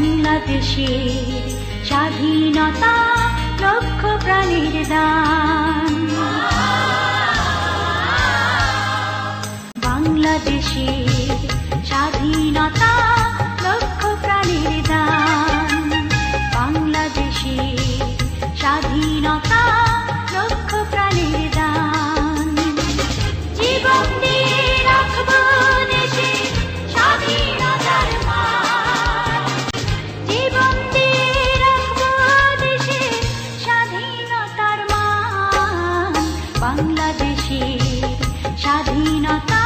বাংলাদেশের স্বাধীনতা লক্ষ প্রাণীর দান। বাংলাদেশের স্বাধীনতা লক্ষ প্রাণীর দান। বাংলাদেশের স্বাধীনতা বাংলাদেশের স্বাধীনতা